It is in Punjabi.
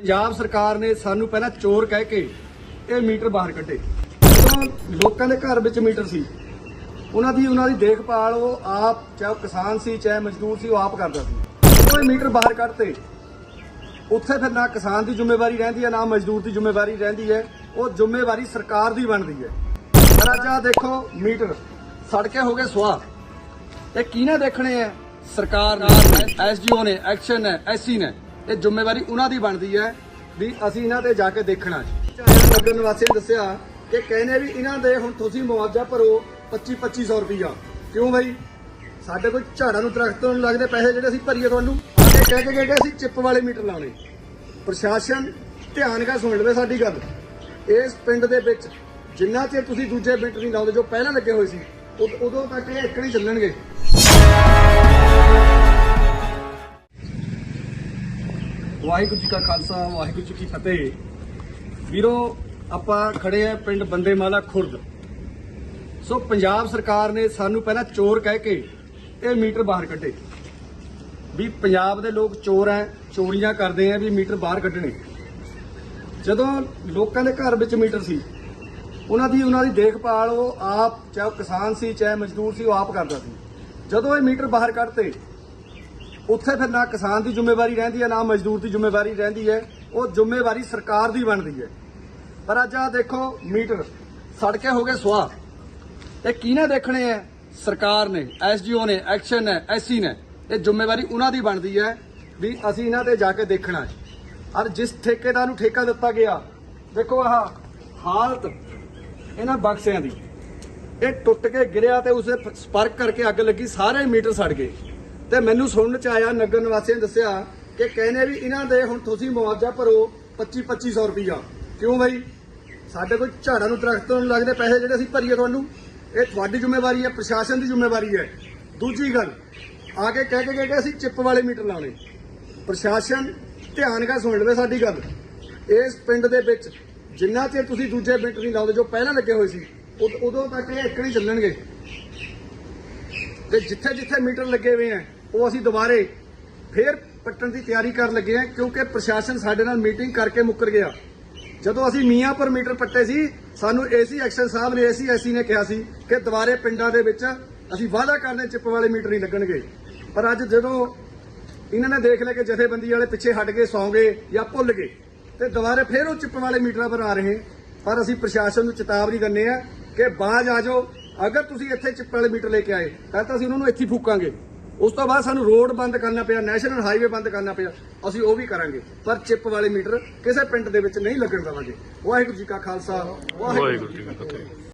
ਪੰਜਾਬ ਸਰਕਾਰ ਨੇ ਸਾਨੂੰ ਪਹਿਲਾਂ ਚੋਰ ਕਹਿ ਕੇ ਇਹ ਮੀਟਰ ਬਾਹਰ ਕੱਢੇ। ਜਦੋਂ ਲੋਕਾਂ ਦੇ ਘਰ ਵਿੱਚ ਮੀਟਰ ਸੀ, ਉਹਨਾਂ ਦੀ ਉਹਨਾਂ ਦੀ ਦੇਖਭਾਲ ਉਹ ਆਪ, ਚਾਹੇ ਉਹ ਕਿਸਾਨ ਸੀ, ਚਾਹੇ ਮਜ਼ਦੂਰ ਸੀ, ਉਹ ਆਪ ਕਰਦਾ ਸੀ। ਉਹ ਇਹ ਮੀਟਰ ਬਾਹਰ ਕੱਢਤੇ, ਉੱਥੇ ਫਿਰ ਨਾ ਕਿਸਾਨ ਦੀ ਜ਼ਿੰਮੇਵਾਰੀ ਰਹਿੰਦੀ ਹੈ, ਨਾ ਮਜ਼ਦੂਰ ਦੀ ਜ਼ਿੰਮੇਵਾਰੀ ਰਹਿੰਦੀ ਹੈ। ਉਹ ਜ਼ਿੰਮੇਵਾਰੀ ਸਰਕਾਰ ਦੀ ਬਣਦੀ ਹੈ। ਪਰ ਦੇਖੋ, ਮੀਟਰ ਸੜਕੇ ਹੋ ਗਏ ਸੁਆਹ। ਇਹ ਕਿਹਨੇ ਦੇਖਣੇ ਹੈ? ਸਰਕਾਰ ਨੇ ਐਸਜੀਓ ਨੇ, ਐਕਸ਼ਨ ਹੈ ਐਸਸੀ ਨੇ। ਇਹ ਜ਼ਿੰਮੇਵਾਰੀ ਉਹਨਾਂ ਦੀ ਬਣਦੀ ਹੈ ਵੀ ਅਸੀਂ ਇਹਨਾਂ ਤੇ ਜਾ ਕੇ ਦੇਖਣਾ ਚਾਹੇ ਨਗਰ ਨਿਵਾਸੀਆਂ ਨੇ ਦੱਸਿਆ ਕਿ ਕਹਿੰਦੇ ਵੀ ਇਹਨਾਂ ਦੇ ਹੁਣ ਤੁਸੀਂ ਮੁਆਵਜ਼ਾ ਭਰੋ 25 2500 ਰੁਪਈਆ। ਕਿਉਂ ਬਈ? ਸਾਡੇ ਕੋਲ ਝਾੜਾਂ ਨੂੰ ਦਰਖਤਾਂ ਨੂੰ ਲੱਗਦੇ, ਪੈਸੇ ਜਿਹੜੇ ਅਸੀਂ ਭਰੀਏ ਤੁਹਾਨੂੰ ਇਹ ਕਹਿ ਕੇ ਗਏ ਕਿ ਅਸੀਂ ਚਿੱਪ ਵਾਲੇ ਮੀਟਰ ਲਾਉਣੇ। ਪ੍ਰਸ਼ਾਸਨ ਧਿਆਨ ਨਾਲ ਸੁਣ ਲਵੇ ਸਾਡੀ ਗੱਲ। ਇਸ ਪਿੰਡ ਦੇ ਵਿੱਚ ਜਿੰਨਾ ਚਿਰ ਤੁਸੀਂ ਦੂਜੇ ਮੀਟਰ ਨਹੀਂ ਲਾਉਂਦੇ, ਜੋ ਪਹਿਲਾਂ ਲੱਗੇ ਹੋਏ ਸੀ, ਉਦ- ਉਦੋਂ ਤੱਕ ਇਹ ਇੱਕ ਨਹੀਂ ਚੱਲਣਗੇ। ਵਾਹਿਗੁਰੂ ਜੀ ਕਾ ਖਾਲਸਾ, ਵਾਹਿਗੁਰੂ ਜੀ ਕੀ ਫਤਿਹ। ਵੀਰੋ, ਆਪਾਂ ਖੜੇ ਆ ਪਿੰਡ ਬੰਦੇਮਾਲਾ ਖੁਰਦ। ਸੋ ਪੰਜਾਬ ਸਰਕਾਰ ਨੇ ਸਾਨੂੰ ਪਹਿਲਾਂ ਚੋਰ ਕਹਿ ਕੇ ਇਹ ਮੀਟਰ ਬਾਹਰ ਕੱਢੇ। ਵੀ ਪੰਜਾਬ ਦੇ ਲੋਕ ਚੋਰ ਐ, ਚੋਰੀਆਂ ਕਰਦੇ ਆ ਵੀ ਮੀਟਰ ਬਾਹਰ ਕੱਢਣੇ। ਜਦੋਂ ਲੋਕਾਂ ਦੇ ਘਰ ਵਿੱਚ ਮੀਟਰ ਸੀ, ਉਹਨਾਂ ਦੀ ਉਹਨਾਂ ਦੀ ਦੇਖਭਾਲ ਉਹ ਆਪ, ਚਾਹੇ ਉਹ ਕਿਸਾਨ ਸੀ, ਚਾਹੇ ਮਜ਼ਦੂਰ ਸੀ, ਉਹ ਆਪ ਕਰਦਾ ਸੀ। ਜਦੋਂ ਇਹ ਮੀਟਰ ਬਾਹਰ ਕੱਢਤੇ ਉੱਥੇ ਫਿਰ ਨਾ ਕਿਸਾਨ ਦੀ ਜ਼ਿੰਮੇਵਾਰੀ ਰਹਿੰਦੀ ਹੈ, ਨਾ ਮਜ਼ਦੂਰ ਦੀ ਜ਼ਿੰਮੇਵਾਰੀ ਰਹਿੰਦੀ ਹੈ। ਉਹ ਜ਼ਿੰਮੇਵਾਰੀ ਸਰਕਾਰ ਦੀ ਬਣਦੀ ਹੈ। ਪਰ ਅੱਜ ਆਹ ਦੇਖੋ, ਮੀਟਰ ਸੜਕੇ ਹੋ ਗਏ ਸੁਆਹ। ਇਹ ਕਿਹਨੇ ਦੇਖਣੇ ਹੈ? ਸਰਕਾਰ ਨੇ ਐਸਜੀਓ ਨੇ, ਐਕਸ਼ਨ ਹੈ ਐਸਸੀ ਨੇ। ਇਹ ਜ਼ਿੰਮੇਵਾਰੀ ਉਹਨਾਂ ਦੀ ਬਣਦੀ ਹੈ ਵੀ ਅਸੀਂ ਇਹਨਾਂ ਤੇ ਜਾ ਕੇ ਦੇਖਣਾ ਹੈ। ਔਰ ਜਿਸ ਠੇਕੇਦਾਰ ਨੂੰ ਠੇਕਾ ਦਿੱਤਾ ਗਿਆ, ਦੇਖੋ ਆਹ ਹਾਲਤ ਇਹਨਾਂ ਬਕਸਿਆਂ ਦੀ। ਇਹ ਟੁੱਟ ਕੇ ਗਿਰਿਆ ਤੇ ਉਸੇ ਸਪਰਕ ਕਰਕੇ ਅੱਗ ਲੱਗੀ, ਸਾਰੇ ਮੀਟਰ ਸੜ ਗਏ। ਤੇ ਮੈਨੂੰ ਸੁਣਨ ਚ ਆਇਆ, ਨਗਰ ਨਿਵਾਸੀਆਂ ਨੇ ਦੱਸਿਆ ਕਿ ਕਹਿੰਦੇ ਵੀ ਇਹਨਾਂ ਦੇ ਹੁਣ ਤੁਸੀਂ ਮੁਆਵਜ਼ਾ ਭਰੋ 25 2500 ਰੁਪਈਆ। ਕਿਉਂ ਬਈ? ਸਾਡੇ ਕੋਲ ਝਾੜਾਂ ਨੂੰ ਦਰਖਤਾਂ ਨੂੰ ਲੱਗਦੇ ਪੈਸੇ ਜਿਹੜੇ ਅਸੀਂ ਭਰੀਏ ਤੁਹਾਨੂੰ, ਇਹ ਤੁਹਾਡੀ ਜ਼ਿੰਮੇਵਾਰੀ ਹੈ, ਪ੍ਰਸ਼ਾਸਨ ਦੀ ਜ਼ਿੰਮੇਵਾਰੀ ਹੈ। ਦੂਜੀ ਗੱਲ, ਆ ਕੇ ਕਹਿ ਕੇ ਗਏ ਕਿ ਅਸੀਂ ਚਿੱਪ ਵਾਲੇ ਮੀਟਰ ਲਾਉਣੇ। ਪ੍ਰਸ਼ਾਸਨ ਧਿਆਨ ਨਾਲ ਸੁਣ ਲਵੇ ਸਾਡੀ ਗੱਲ। ਇਸ ਪਿੰਡ ਦੇ ਵਿੱਚ ਜਿੰਨਾ ਚਿਰ ਤੁਸੀਂ ਦੂਜੇ ਮੀਟਰ ਨਹੀਂ ਲਾਉਂਦੇ, ਜੋ ਪਹਿਲਾਂ ਲੱਗੇ ਹੋਏ ਸੀ, ਉਦ- ਉਦੋਂ ਤੱਕ ਇਹ ਇੱਕ ਨਹੀਂ ਚੱਲਣਗੇ। ਤੇ ਜਿੱਥੇ ਜਿੱਥੇ ਮੀਟਰ ਲੱਗੇ ਹੋਏ ਆ ਉਹ ਅਸੀਂ ਦੁਬਾਰੇ ਫੇਰ ਪੱਟਣ ਦੀ ਤਿਆਰੀ ਕਰਨ ਲੱਗੇ ਆ ਕਿਉਂਕਿ ਪ੍ਰਸ਼ਾਸਨ ਸਾਡੇ ਨਾਲ ਮੀਟਿੰਗ ਕਰਕੇ ਮੁੱਕਰ ਗਿਆ। ਜਦੋਂ ਅਸੀਂ ਮੀਆਂ ਪਰ ਮੀਟਰ ਪੱਟੇ ਸੀ, ਸਾਨੂੰ ਏਸੀ ਐਕਸ਼ਨ ਸਾਹਿਬ ਨੇ, ਏਸੀ ਐਸੀ ਨੇ ਕਿਹਾ ਸੀ ਕਿ ਦੁਬਾਰੇ ਪਿੰਡਾਂ ਦੇ ਵਿੱਚ ਅਸੀਂ ਵਾਅਦਾ ਕਰਦੇ ਚਿੱਪ ਵਾਲੇ ਮੀਟਰ ਨਹੀਂ ਲੱਗਣਗੇ। ਪਰ ਅੱਜ ਜਦੋਂ ਇਹਨਾਂ ਨੇ ਦੇਖ ਲਿਆ ਕਿ ਜਥੇਬੰਦੀ ਵਾਲੇ ਪਿੱਛੇ ਹਟ ਗਏ, ਸੌਂ ਗਏ ਜਾਂ ਭੁੱਲ ਗਏ, ਤੇ ਦੁਬਾਰੇ ਫੇਰ ਉਹ ਚਿੱਪ ਵਾਲੇ ਮੀਟਰਾਂ ਪਰ ਆ ਰਹੇ, ਪਰ ਅਸੀਂ ਪ੍ਰਸ਼ਾਸਨ ਨੂੰ ਚੇਤਾਵਨੀ ਦਿੰਦੇ ਆ ਕਿ ਬਾਜ ਆ ਜਾਓ। ਅਗਰ ਤੁਸੀਂ ਇੱਥੇ ਚਿੱਪ ਵਾਲੇ ਮੀਟਰ ਲੈ ਕੇ ਆਏ, ਤਾਂ ਤਾਂ ਅਸੀਂ ਉਹਨਾਂ ਨੂੰ ਇੱਥੇ ਫੂਕਾਂਗੇ। ਉਸ ਤੋਂ ਬਾਅਦ ਸਾਨੂੰ ਰੋਡ ਬੰਦ ਕਰਨਾ ਪਿਆ, ਨੈਸ਼ਨਲ ਹਾਈਵੇ ਬੰਦ ਕਰਨਾ ਪਿਆ। ਅਸੀਂ ਉਹ ਵੀ ਕਰਾਂਗੇ। ਪਰ ਚਿੱਪ ਵਾਲੇ ਮੀਟਰ ਕਿਸੇ ਪਿੰਡ ਦੇ ਵਿੱਚ ਨਹੀਂ ਲੱਗਣ ਦੇਵਾਂਗੇ। ਵਾਹਿਗੁਰੂ ਜੀ ਕਾ ਖਾਲਸਾ, ਵਾਹਿਗੁਰੂ ਜੀ ਕੀ ਫਤਿਹ।